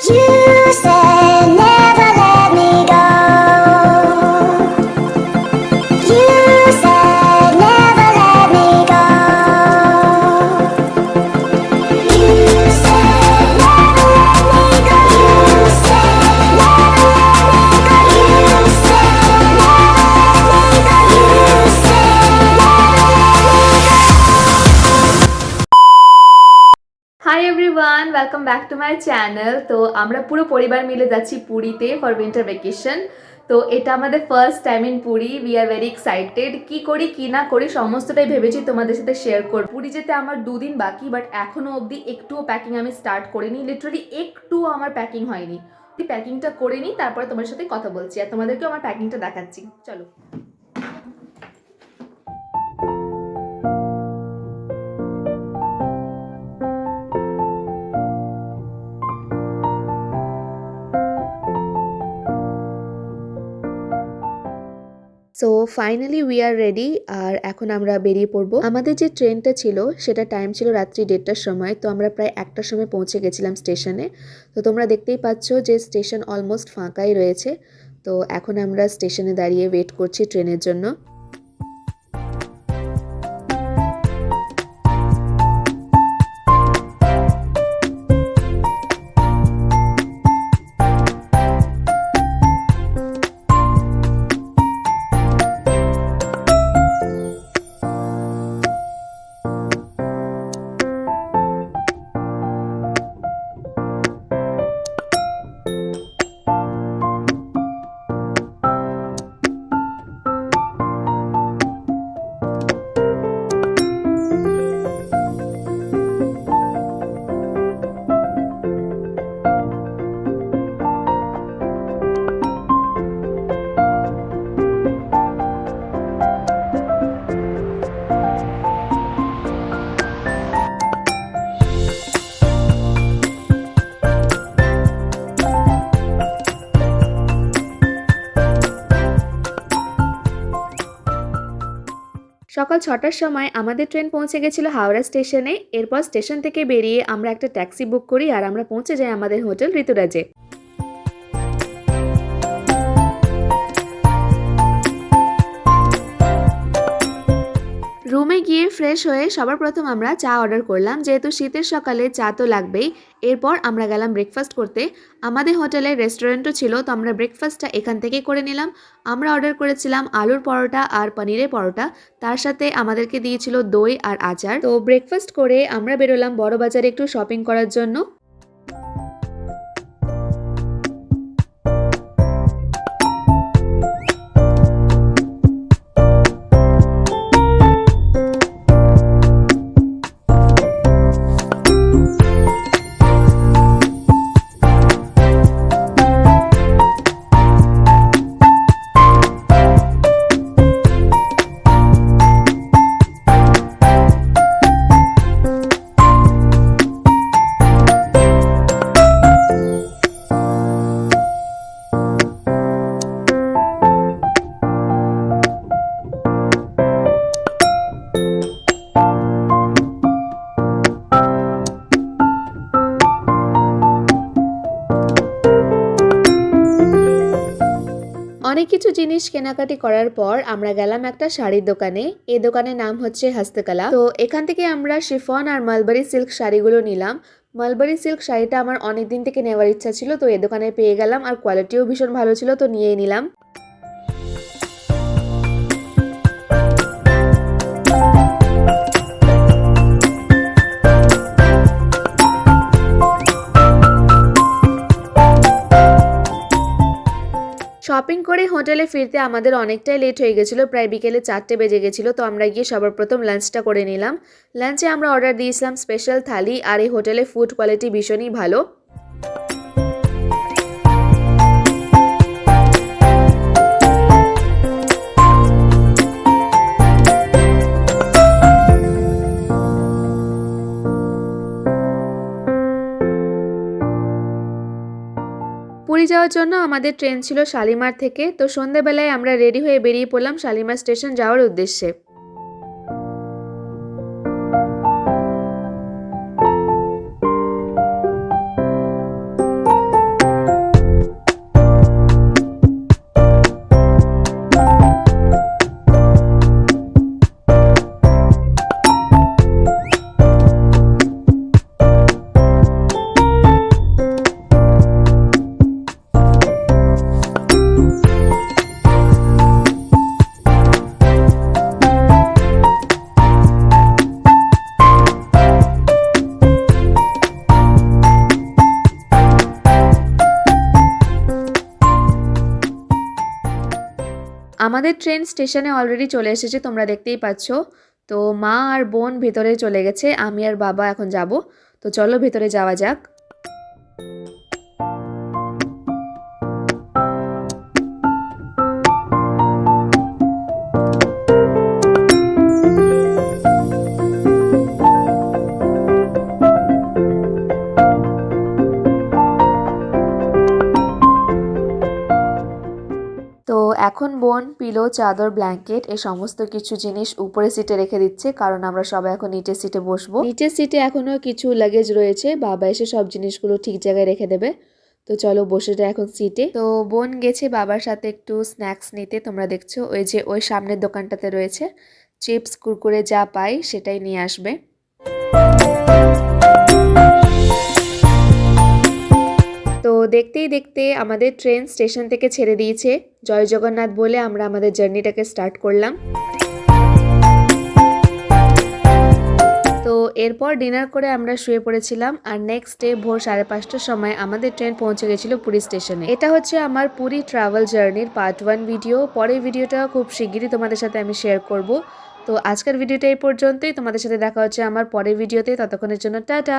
You said hi everyone welcome back to my channel তো আমরা পুরো পরিবার মিলে যাচ্ছি পুরীতে ফর উইন্টার ভ্যাকেশন তো এটা আমাদের first time in Puri. We are very excited কি করি, কি না করি, সমস্তটাই ভেবেছি তোমাদের সাথে শেয়ার করব। পুরী যেতে আমার দুদিন বাকি বাট এখনও অবধি একটুও প্যাকিং আমি স্টার্ট করিনি। লিটারালি একটুও আমার প্যাকিং হয়নি। প্যাকিংটা করে নিই, তারপরে তোমার সাথে কথা বলছি। আর তোমাদেরকেও আমার প্যাকিংটা দেখাচ্ছি। চলো। So finally we are ready আর এখন আমরা বেরিয়ে পড়ব। আমাদের যে ট্রেনটা ছিল, সেটা টাইম ছিল রাত্রি দেড়টার সময়, তো আমরা প্রায় একটার সময় পৌঁছে গেছিলাম স্টেশনে। তো তোমরা দেখতেই পাচ্ছ যে স্টেশন অলমোস্ট ফাঁকাই রয়েছে। তো এখন আমরা স্টেশনে দাঁড়িয়ে ওয়েট করছি ট্রেনের জন্য। সকাল ছটার সময় আমাদের ট্রেন পৌঁছে গেছিল হাওড়া স্টেশনে। এরপর স্টেশন থেকে বেরিয়ে আমরা একটা ট্যাক্সি বুক করি আর আমরা পৌঁছে যাই আমাদের হোটেল ঋতুরাজে। রুমে গিয়ে ফ্রেশ হয়ে সবার প্রথম আমরা চা অর্ডার করলাম। যেহেতু শীতের সকালে চা তো লাগবেই, এরপর আমরা গেলাম ব্রেকফাস্ট করতে। আমাদের হোটেলে রেস্টুরেন্টও ছিল, তো আমরা ব্রেকফাস্টটা এখান থেকে করে নিলাম। আমরা অর্ডার করেছিলাম আলুর পরোটা আর পনিরের পরোটা। তার সাথে আমাদেরকে দিয়েছিল দই আর আচার। তো ব্রেকফাস্ট করে আমরা বেরোলাম বড় বাজারে একটু শপিং করার জন্য। কিছু জিনিস কেনাকাটি করার পর আমরা গেলাম একটা শাড়ির দোকানে। এ দোকানের নাম হচ্ছে হস্তকলা। তো এখান থেকে আমরা শিফন আর মালবারি সিল্ক শাড়িগুলো নিলাম। মালবারি সিল্ক শাড়িটা আমার অনেক দিন থেকে নেওয়ার ইচ্ছা ছিল, তো এ দোকানে পেয়ে গেলাম আর কোয়ালিটিও ভীষণ ভালো ছিল, তো নিয়ে নিলাম। শপিং করে হোটেলে ফিরতে আমাদের অনেকটাই লেট হয়ে গেছিল, প্রায় বিকেলে চারটে বেজে গেছিল, তো আমরা গিয়ে সবার প্রথম লাঞ্চটা করে নিলাম। লাঞ্চে আমরা অর্ডার দিয়েছিলাম স্পেশাল থালি, আর এই হোটেলে ফুড কোয়ালিটি ভীষণই ভালো। যাওয়ার জন্য আমাদের ট্রেন ছিল শালিমার থেকে। তো সন্ধেবেলায় আমরা রেডি হয়ে বেরিয়ে পড়লাম শালিমার স্টেশন যাওয়ার উদ্দেশ্যে। আমাদের ট্রেন স্টেশনে অলরেডি চলে এসেছে, তোমরা দেখতেই পাচ্ছ। তো মা আর বোন ভেতরে চলে গেছে, আমি আর বাবা এখন যাব। তো চলো ভেতরে যাওয়া যাক। এখন বোন পিলো চাদর ব্ল্যাঙ্কেট এই সমস্ত কিছু জিনিস উপরে সিটে রেখে দিচ্ছে, কারণ আমরা সবাই এখন নিচের সিটে বসবো। নিচের সিটে এখনও কিছু লাগেজ রয়েছে, বাবা এসে সব জিনিসগুলো ঠিক জায়গায় রেখে দেবে। তো চলো বসে যায় এখন সিটে তো বোন গেছে বাবার সাথে একটু স্ন্যাক্স নিতে, তোমরা দেখছ, ওই যে ওই সামনের দোকানটাতে রয়েছে। চিপস কুরকুরে যা পাই সেটাই নিয়ে আসবে। তো দেখতেই দেখতে আমাদের ট্রেন স্টেশন থেকে ছেড়ে দিয়েছে। জয় জগন্নাথ বলে আমরা আমাদের জার্নিটাকে স্টার্ট করলাম। তো এরপর ডিনার করে আমরা শুয়ে পড়েছিলাম আর নেক্সট ডে ভোর সাড়ে পাঁচটার সময় আমাদের ট্রেন পৌঁছে গেছিল পুরী স্টেশনে এটা হচ্ছে আমার পুরী ট্রাভেল জার্নির পার্ট ওয়ান ভিডিও পরের ভিডিওটা খুব শিগগিরই তোমাদের সাথে আমি শেয়ার করব। তো আজকের ভিডিওটা এই পর্যন্তই। তোমাদের সাথে দেখা হচ্ছে আমার পরের ভিডিওতে ততক্ষণের জন্য টাটা!